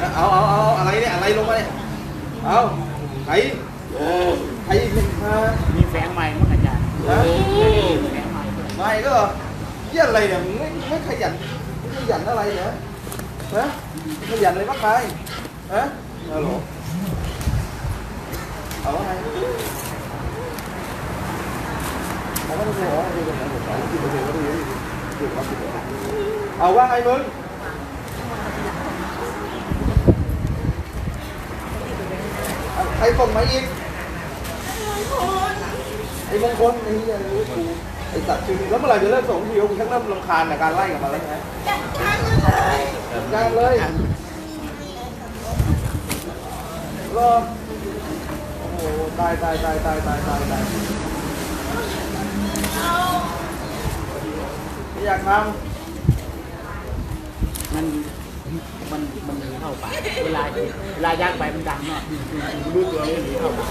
dạ ờ ờ ờ anh lấy đấy anh lấy luôn đấy ờ thấy thấy nhìn phẹn mày mất cả nhà mày đó với anh lấy này mới mới khai dành mới dành nó lấy nữa hả nó dành lấy bắt tay hả ờ lộ ờ hay ờ quá hai mươi ส่งมาอีกไอ้มงคลไอ้เหี้ยไอ้กูไอ้สัตว์ชื่อนี้แล้วเมื่อไหร่จะเลิกส่งทีวกูชักเริ่มรำคาญในการไล่กับมันแล้วไงจัดการเลยรอโอ้โหตายตายตายตายตายตายตายไม่อยากทมัน มันมันหนีเข้าป่าเวลาเวลาย่างไปมันดังเนาะรู้ตัวเลยหนีเข้าป่า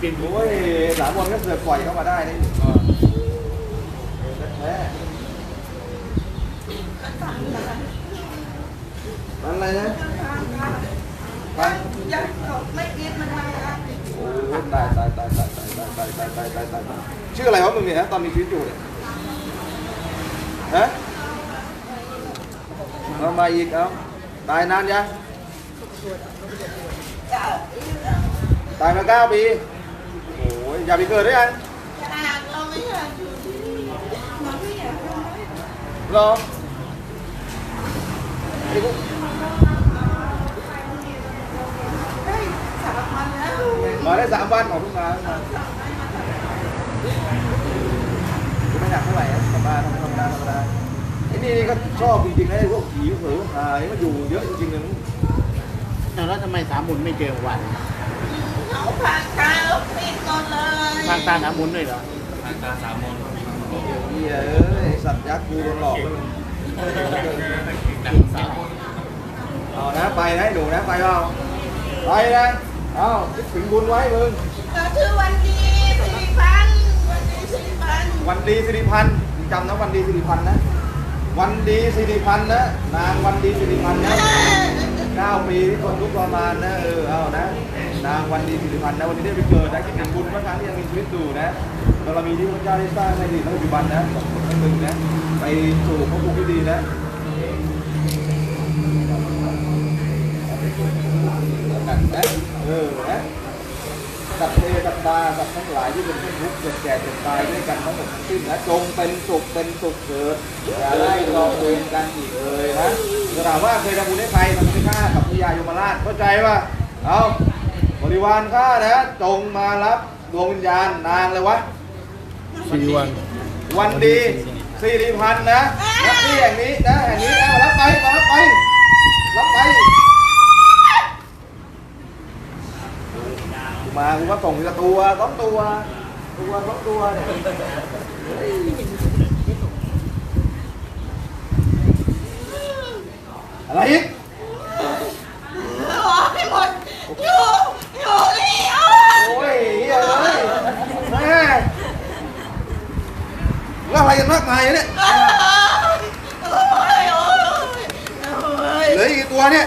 เป็นำหัวโอ้ยสามคนก็เสือกปล่อยเข้ามาได้นี่แท้มันอะไรนะฟังไม่คิดมันทำอะไรโอ้ยตายตายตายตายตายตายตายตายตายตายตายชื่ออะไรวะมึงเนี่ยฮะตอนมีชีวิตอยู่เนี่ยฮะเอามาอีกเอา ตายนานยังตายมาเก้าปี โอ้ยอย่าไปเกิดด้วยกันราไม่อยากอยู่ที่นี่เราไม่อยากทำให้รอไอ้พวกได้สามวันแล้วมาได้สามวันของเพิ่งมาเพิ่งมไม่หนักเท่าไหร่ธรรมดาธรรมดาธรรมดา ไอ้นี่ก็ชอบจริงๆนะไอ้พวกผีเผือหายมันอยู่เยอะจริงๆเลยมึงแล้วทำไมสามหมุนไม่เจอวันเขาผ่านตาแล้วปิดหมดเลยทางตาสามหมุนด้วยเหรอเฮียเอ้ยสัตว์ยักษ์กูโดนหลอกไปมึงเอานะไปนะไอ้หนูนะไปเปล่าไปนะเอาคิดถึงบุญไว้มึงเราชื่อวันดีสี่พันวันดีสี่พันวันดีสิริพันธ์มึงจำนะวันดีสิริพันธ์นะ วันดีสิริพันธ์นะนางวันดีสิริพันธ์นะเก้าปีที่คนทุกข์ทรมานนะเออเอานะ นางวันดีสิริพันธ์นะวันนี้ได้ไปเกิดนะคิดถึงบุญเมื่อครั้งที่ยังมีชีวิตอยู่นะบารมีที่พระเจ้าได้สร้างในอดีตและปัจจุบันนะของคนทั้งหนึ่งนะไปสู่พระภูมิที่ดีนะเออนะ สัตว์เทสัตว์ตาสัตว์ทั้งหลายที่เป็นทุกข์เกิดแก่เจ็บตายด้วยกันทั้งหมดทั้งสิ้นนะจงเป็นสุขเป็นสุขเกิดอย่าได้รอเวรกันอีกเลยนะจะถามว่าเคยทำบุญให้ใครทำบุญให้ข้ากับพญายมราชเข้าใจป่ะเอาบริวารข้านะจงมารับดวงวิญญาณนางเลยวะสี่วัน วันดีสิริพันธ์นะนะที่แห่งนี้นะแห่งนี้นะรับไปมารับไปรับไป mà cũng có cùng là tua đón tua tua đón tua này. Là hiếp nó hay mất mày đấy lấy cái tua đấy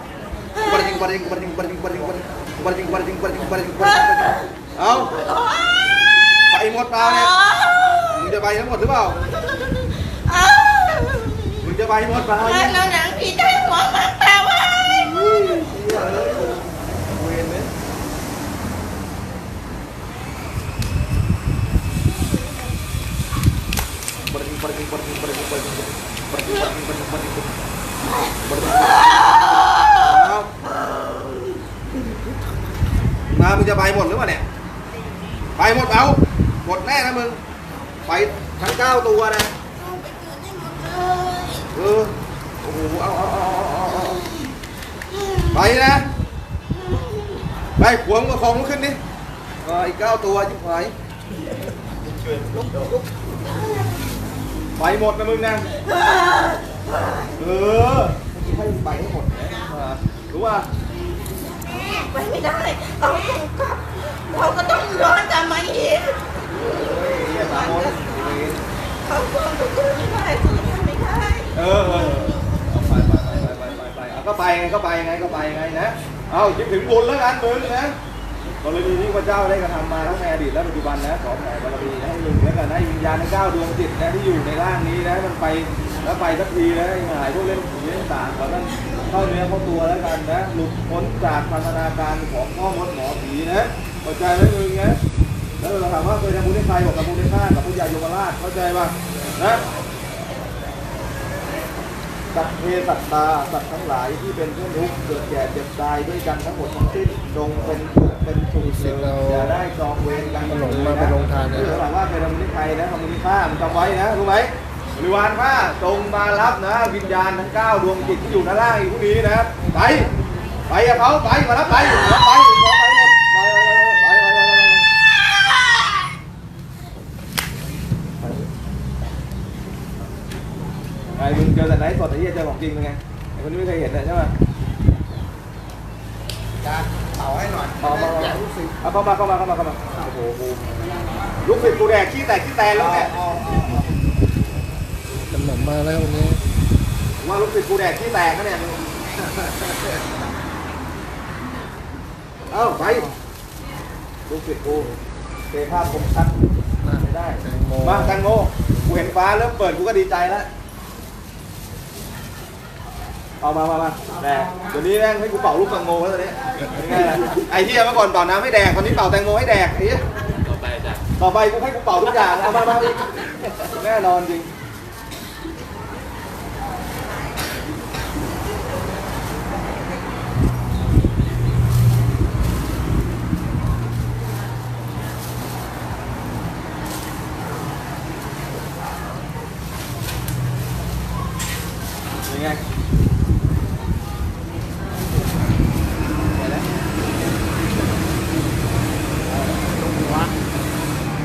kumparding kumparding kumparding kumparding kumparding kumparding kumparding kumparding kumparding không bảy một vào nè mình cho bảy nó một thứ vào mình cho bảy một vào nhé lo nặng khi thấy mỏ mặt tao ơi quên đấy kumparding kumparding kumparding kumparding kumparding kumparding kumparding kumparding kumparding มามึงจะไปหมดหรือเปล่าเนี่ย ไปหมดเอา หมดแน่นะมึง ไปทั้งเก้าตัวนะเออโอ้โหเอาเอาเอาเอาเอาไปนะไปขวงมาของมันขึ้นนี่เอออีกเก้าตัวยิ่งหายลุกลุกไปหมดนะมึงนะเออให้ไปให้หมดนะรู้ป่ะ ไปไม่ได้เราต้องกลับเราก็ต้องย้อนกลับมาอีกเฮ้ยเหี้ยสามคนเขาก็สู้ไม่ได้สู้ไม่ได้เออเออเอาไปไปไปไปไปไปเอาก็ไปไงก็ไปไงก็ไปไงนะเอาคิดถึงบุญแล้วกันมึงนะกรณีที่พระเจ้าได้กระทำมาทั้งในอดีตและปัจจุบันนะขอแผ่บารมีให้มึงแล้วกันให้วิญญาณทั้งเก้าดวงจิตนะที่อยู่ในร่างนี้นะมันไปแล้วไปสักทีนะไอ้หายพวกเล่นผีเล่นต่างขอท่าน เข้าเนื้อเข้าตัวแล้วกันนะ หลุดพ้นจากพันธนาการของพ่อมดหมอผีนะเข้าใจไหมมึงนะแล้วเราถามว่าเคยทำบุญให้ใครบอกกับบุญให้ข้ากับพระยายมราชเข้าใจป่ะนะสัตว์เพสัตตาสัตว์ทั้งหลายที่เป็นเพื่อนทุกข์เกิดแก่เจ็บตายด้วยกันทั้งหมดทั้งสิ้นจงเป็นสุขเป็นสุขเถิดอย่าได้จองเวรกันขนมมาไปลงทานนะเออถามว่าเคยทำบุญให้ใครนะทำบุญให้ข้ามันจำไว้นะรู้ไหม บริวารข้าจงมารับนะ วิญญาณทั้งเก้าดวงจิตที่อยู่ด้านล่างอีกพวกนี้นะไปไปกับเขาไปมารับไปรับไปขอไปหมดไปไปไปไปไปไปไปไงมึงเจอแต่ไหนสดไอ้เหี้ยเจอของจริงเป็นไงไอ้คนนี้ไม่เคยเห็นเลยใช่ไหมจะเป่าให้หน่อยมามาอยากมารู้สึกเอาเข้ามาเข้ามาเข้ามาเข้ามาโอ้โหกูลูกศิษย์กูแดกขี้แตกขี้แตนแล้วเนี่ยขน มมาแล้ววันนี้ผมว่าลูกศิษย์กูแดกขี้แตกนะเนี่ยเอ้าไปลูกศิษย์กูเทภาพคมชัดไม่ได้แตงโมมาแตงโมกูเห็นฟ้าเริ่มเปิดกูก็ดีใจแล้วเอามามามาแดกเดี๋ยวนี้แม่งให้กูเป่าลูกแตงโมแล้วตอนนี้เป็นไงล่ะไอ้เหี้ยเมื่อก่อนเป่าน้ำให้แดกตอนนี้เป่าแตงโมให้แดกไอ้เหี้ย ต่อไปจ้ะต่อไปกูให้กูเป่าทุกอย่างเอามามาอีกแน่นอนจริง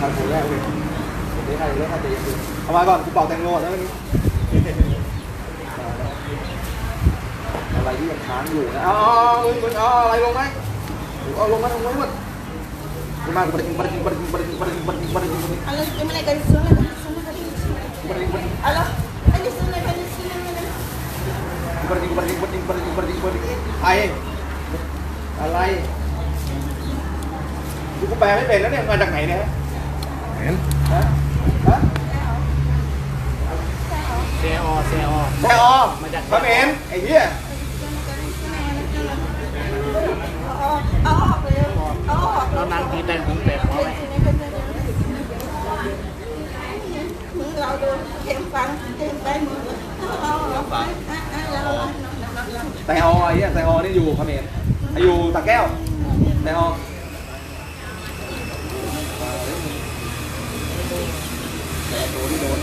ทำคนแรกเลยเดี๋ยวใครเลิกใครจะยังดูเอามาก่อนกูเป่าแตงโมแล้วนนี้อะไรที่ยังค้างอยู่นะอาเอมึงมึงเอาอะไรลงไหมเอาลงมาลงมาหมดลงมาปริงปริงปริงปริงปริงปริงปริงปริงปริง Allah gimana dari sana dari sana dari sana ปริงปริง Allah dari sana dari sana ปริงปริงปริงปริงปริงปริงใครอะไรกูแปลไม่เป็นแล้วเนี่ยมาจากไหนเนี่ย xe o xe o. Xe o. Mà đặt bấm em. Ấy nhỉ nó đang đi tên cũng đẹp quá đấy lâu được thêm phân thêm tay mưa tay ho ấy tay ho นี่อยู่เขมรอยู่ตะแก้วไตฮอ ที่โดน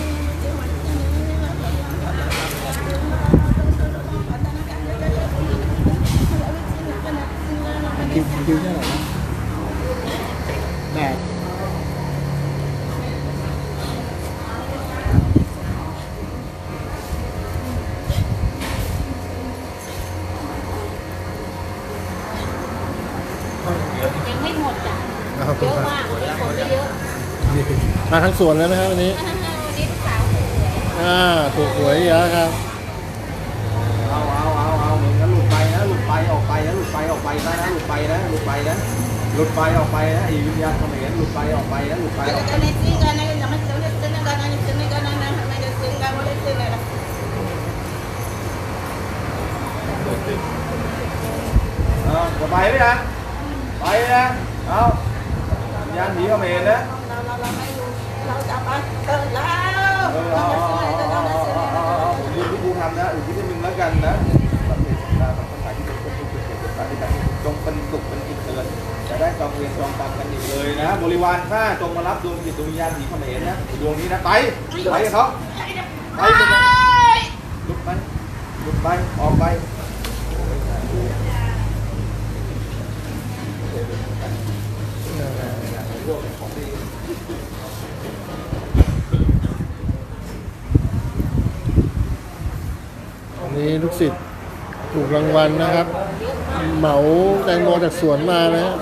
คิวคิวเท่าไหร่นะแม่ยังไม่หมดจ้ะเอาเยอะมากมีคนไปเยอะนี่มาทั้งสวนแล้วนะครับวันนี้วันนี้ลูกสาวสวย อ่าถูกหวยเยอะครับ เอาเอาเอาเอามึงก็หลุดไปนะหลุดไปออกไปนะหลุดไปออกไปนะหลุดไปนะหลุดไปนะหลุดไปออกไปนะไอ้วิญญาณเขมรหลุดไปออกไปนะหลุดไปออกไป Ada ni singa na nama sana sana kana ni sana kana na nama singa boleh singa เอาจะไปไหมนะไปนะเอาวิญญาณผีเขมรนะเราเราเราไม่รู้เราจะไปเออแล้วเออเราเอาจะเอา กูทำนะอยู่ที่มึงแล้วกันนะประเลี้ยงสัตว์ตาสัตว์ทั้งหลายที่เป็นคนทุกข์เกิดเจ็บตายด้วยกันจงเป็นสุขเป็นอิสระจะได้จองเวรจองกรรมกันอีกเลยนะ บริวารข้าจงมารับดวงจิตดวงวิญญาณผีเขมรนะดวงนี้นะไปไปกับเขาไปลุกไปลุกไปออกไป พวกของดี วั นี้ลูกศิษย์ถูกรางวัลนะครับ เหมาแตงโมจากสวนมานะฮะ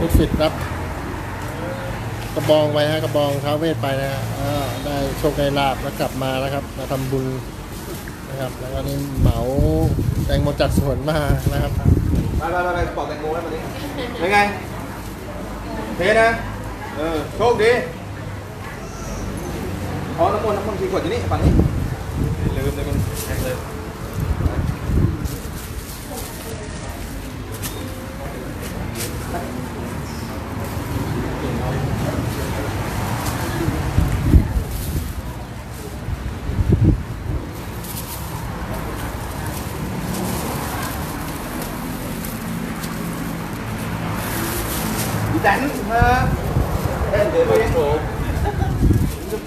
ลูกศิษย์รับ กระบองไปฮะกระบองท้าเวทไปนะฮะได้โชคได้ลาบแล้วกลับมานะครับ มาทำบุญนะครับ แล้วก็นี่เหมาแตงโมจากสวนมานะครับไปไปไปไปปอกแตงโมแล้วมาดิเป็นไงเทนะ เออ โชคดี เอาน้ำมันต์น้ำมันต์สีขวดอยู่นี่ฝั่งนี้ ลืม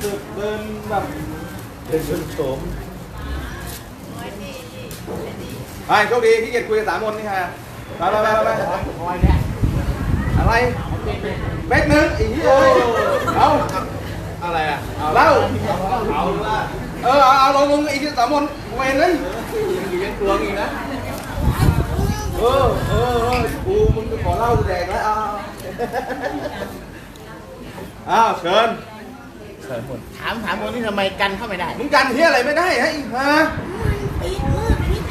เดินเดินไปโฉมจะเดินเดินแบบเดินจนโฉมไปโชคดีที่เกียรคุยกับสามมนนี่ฮะไปไปไปไปอยเนี่ยอะไรเป๊กหนึ่งอีกที่เอ้ยเอาอะไรอะเล่าเอาเออเอาลงลงอีกสามมนเวนเลยยังอยู่ยังกลวอีกนะเออเออเออกูมึงขอเล้าแดกแล้วเอาอ้าวเชิญ ถามถามคนที่ทำไมกันเข้าไม่ได้ มึงกันเฮียอะไรไม่ได้ฮะอีฮะปิดมืดปิด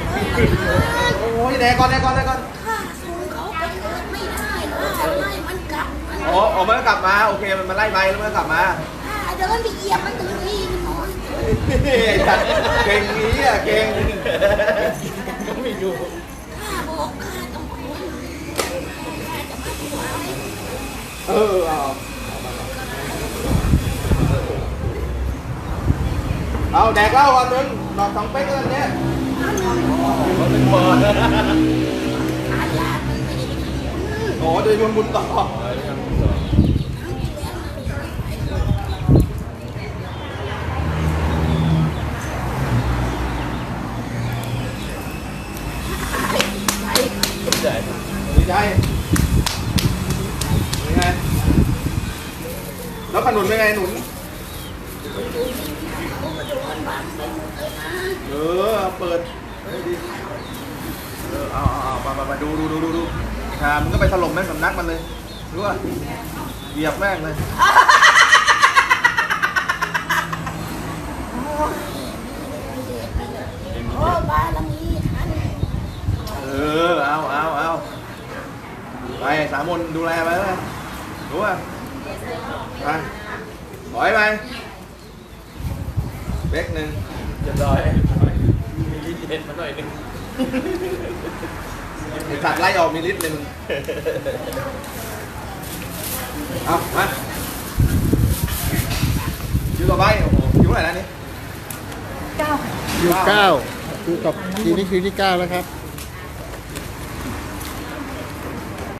เลยนะโอ้ยแดกก่อนแดกก่อนแดกก่อนข้าส่งเขาไปเกิดไม่ได้ข้าไล่มันกลับมันอ๋อออกมันก็กลับมาโอเคมันมาไล่ไปแล้วมันก็กลับมาข้าเดินไปเหยียบมันถึงที่นอนไอ้สัตว์เก่งนี้อะเก่งไม่อยู่ข้าบอกข้าต้องคุยข้าจะมาถวายเออเอา เอาแดกเหล้าวันหนึงดอกสองเป๊กแล้วเนี่ยเป็นบอลอาญามันไม่ได้กินอ๋อจะโยนบุญต่อดีใจเป็นไงแล้วขนุนเป็นไงหนุน เออเปิดเออเอาเอามามามาดูดูดูดูดูชามึงก็ไปถล่มแม่งสำนักมันเลยรู้ป่ะเหยียบแม่งเลยโอ้บารมีท่านเออเอาเอาเอาไปสามมนดูแลไปแล้วกันรู้ป่ะไปถอยไปเบรกหนึ่ง จะลอยมีลิ้นเย็นมาหน่อยนึงไอ้สัตว์ไล่ออกมีลิตรหนึ่งเอามาคิวต่อไปโอ้โหคิวเท่าไหร่แล้วนี่เจ้าคิวเก้าคิวกับทีนี้คิวที่เก้าแล้วครับ